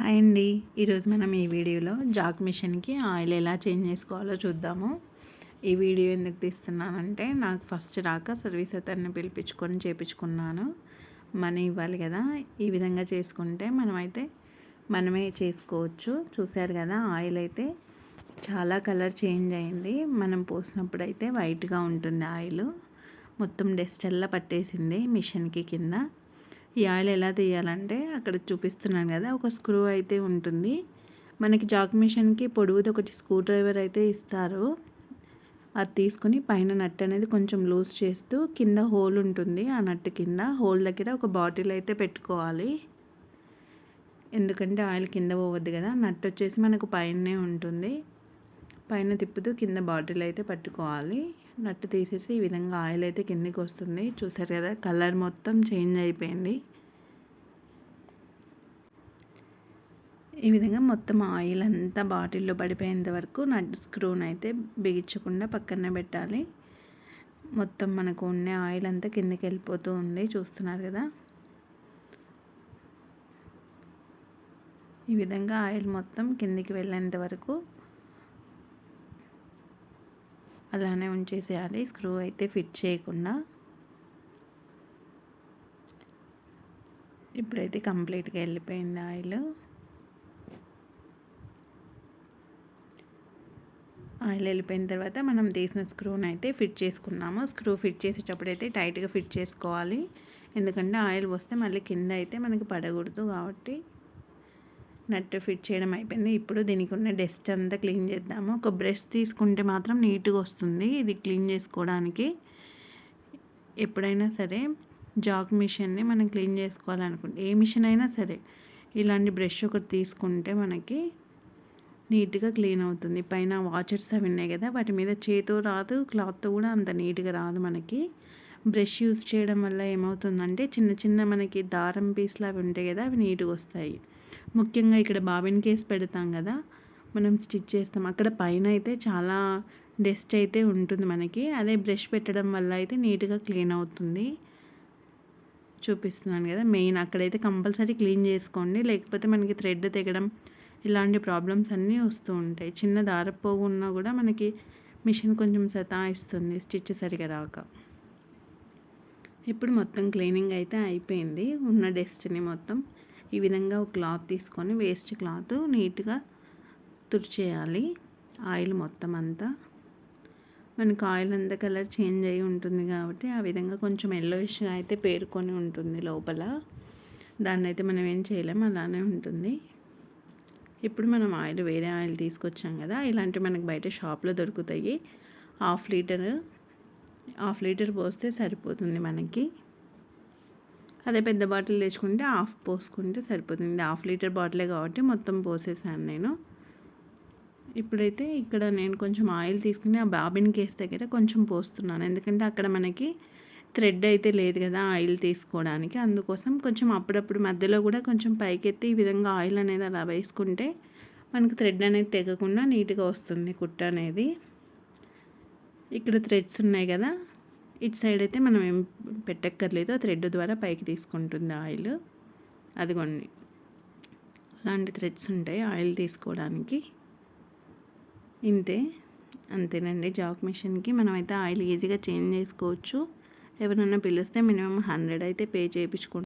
Hi అండి. ఈరోజు మనం ఈ వీడియోలో జాక్ మిషన్కి ఆయిల్ ఎలా చేంజ్ చేసుకోవాలో చూద్దాము. ఈ వీడియో ఎందుకు తీస్తున్నానంటే నాకు ఫస్ట్ రాక సర్వీస్ అతన్ని పిలిపించుకొని చేపించుకున్నాను. మనీ ఇవ్వాలి కదా. ఈ విధంగా చేసుకుంటే మనమైతే మనమే చేసుకోవచ్చు. చూశారు కదా ఆయిల్ అయితే చాలా కలర్ చేంజ్ అయింది. మనం పోసినప్పుడు అయితే వైట్గా ఉంటుంది ఆయిల్. మొత్తం డస్ట్ ఎల్లా పట్టేసింది మిషన్కి కింద. ఈ ఆయిల్ ఎలా తీయాలంటే అక్కడ చూపిస్తున్నాను కదా ఒక స్క్రూ అయితే ఉంటుంది. మనకి జాక్ మిషన్కి పొడుగుది ఒకటి స్క్రూ డ్రైవర్ అయితే ఇస్తారు. అది తీసుకుని పైన నట్ అనేది కొంచెం లూజ్ చేస్తూ కింద హోల్ ఉంటుంది. ఆ నట్ కింద హోల్ దగ్గర ఒక బాటిల్ అయితే పెట్టుకోవాలి. ఎందుకంటే ఆయిల్ కింద పోవద్దు కదా నట్ వచ్చేసి మనకు పైనే ఉంటుంది. పైన తిప్పుతూ కింద బాటిల్ అయితే పట్టుకోవాలి. నట్టు తీసేసి ఈ విధంగా ఆయిల్ అయితే కిందికి వస్తుంది. చూసారు కదా కలర్ మొత్తం చేంజ్ అయిపోయింది. ఈ విధంగా మొత్తం ఆయిల్ అంతా బాటిల్లో పడిపోయేంత వరకు నట్ స్క్రూన్ అయితే బిగించకుండా పక్కన పెట్టాలి. మొత్తం మనకు ఉన్న ఆయిల్ అంతా కిందకి వెళ్ళిపోతూ ఉంది చూస్తున్నారు కదా. ఈ విధంగా ఆయిల్ మొత్తం కిందికి వెళ్ళేంత వరకు అలానే ఉంచేసేయాలి. స్క్రూ అయితే ఫిట్ చేయకుండా. ఇప్పుడైతే కంప్లీట్గా వెళ్ళిపోయింది ఆయిల్. ఆయిల్ వెళ్ళిపోయిన తర్వాత మనం తీసిన స్క్రూని అయితే ఫిట్ చేసుకున్నాము. స్క్రూ ఫిట్ చేసేటప్పుడు అయితే టైట్గా ఫిట్ చేసుకోవాలి. ఎందుకంటే ఆయిల్ వస్తే మళ్ళీ కింద అయితే మనకి పడకూడదు కాబట్టి. నట్ ఫిట్ చేయడం అయిపోయింది. ఇప్పుడు దీనికి ఉన్న డస్ట్ అంతా క్లీన్ చేద్దాము. ఒక బ్రష్ తీసుకుంటే మాత్రం నీట్గా వస్తుంది. ఇది క్లీన్ చేసుకోవడానికి ఎప్పుడైనా సరే జాక్ మిషన్ని మనం క్లీన్ చేసుకోవాలనుకుంటే ఏ మిషన్ అయినా సరే ఇలాంటి బ్రష్ ఒకటి తీసుకుంటే మనకి నీట్గా క్లీన్ అవుతుంది. పైన వాచర్స్ అవి ఉన్నాయి కదా వాటి మీద చేతో రాదు క్లాత్తో కూడా అంత నీట్గా రాదు మనకి. బ్రష్ యూస్ చేయడం వల్ల ఏమవుతుందంటే చిన్న చిన్న మనకి దారం పీస్లు అవి ఉంటాయి కదా అవి నీట్గా వస్తాయి. ముఖ్యంగా ఇక్కడ బాబిన్ కేస్ పెడతాం కదా మనం స్టిచ్ చేస్తాం. అక్కడ పైన అయితే చాలా డస్ట్ అయితే ఉంటుంది మనకి. అదే బ్రష్ పెట్టడం వల్ల అయితే నీట్గా క్లీన్ అవుతుంది. చూపిస్తున్నాను కదా మెయిన్ అక్కడైతే కంపల్సరీ క్లీన్ చేసుకోండి. లేకపోతే మనకి థ్రెడ్ తెగడం ఇలాంటి ప్రాబ్లమ్స్ అన్నీ వస్తూ ఉంటాయి. చిన్న దారపోగు ఉన్నా కూడా మనకి మిషన్ కొంచెం సతాయిస్తుంది స్టిచ్ సరిగా రాక. ఇప్పుడు మొత్తం క్లీనింగ్ అయితే అయిపోయింది. ఉన్న డస్ట్ని మొత్తం ఈ విధంగా ఒక క్లాత్ తీసుకొని వేస్ట్ క్లాత్ నీట్గా తుడిచేయాలి. ఆయిల్ మొత్తం అంతా. మనకు ఆయిల్ అంతా కలర్ చేంజ్ అయ్యి ఉంటుంది కాబట్టి ఆ విధంగా కొంచెం ఎల్లోయిష్గా అయితే పేరుకొని ఉంటుంది లోపల. దాన్ని అయితే మనం ఏం చేయలేము అలానే ఉంటుంది. ఇప్పుడు మనం ఆయిల్ వేరే ఆయిల్ తీసుకొచ్చాం కదా ఇలాంటివి మనకు బయట షాప్లో దొరుకుతాయి. హాఫ్ లీటర్ హాఫ్ లీటర్ పోస్తే సరిపోతుంది మనకి. అదే పెద్ద బాటిల్ తెచ్చుకుంటే హాఫ్ పోసుకుంటే సరిపోతుంది. హాఫ్ లీటర్ బాటిలే కాబట్టి మొత్తం పోసేసాను నేను. ఇప్పుడైతే ఇక్కడ నేను కొంచెం ఆయిల్ తీసుకుని ఆ బాబిన్ కేస్ దగ్గర కొంచెం పోస్తున్నాను. ఎందుకంటే అక్కడ మనకి థ్రెడ్ అయితే లేదు కదా ఆయిల్ తీసుకోవడానికి. అందుకోసం కొంచెం అప్పుడప్పుడు మధ్యలో కూడా కొంచెం పైకెత్తి ఈ విధంగా ఆయిల్ అనేది అలా వేసుకుంటే మనకు థ్రెడ్ అనేది తెగకుండా నీట్గా వస్తుంది కుట్ట అనేది. ఇక్కడ థ్రెడ్స్ ఉన్నాయి కదా. ఇటు సైడ్ అయితే మనం ఏం పెట్టక్కర్లేదు. ఆ థ్రెడ్ ద్వారా పైకి తీసుకుంటుంది ఆయిల్. అదిగోండి. అలాంటి థ్రెడ్స్ ఉంటాయి ఆయిల్ తీసుకోవడానికి. ఇంతే. అంతేనండి. జాక్ మిషన్కి మనమైతే ఆయిల్ ఈజీగా చేంజ్ చేసుకోవచ్చు. ఎవరైనా పిలిస్తే మినిమం హండ్రెడ్ అయితే పే చేయించుకుంటాం.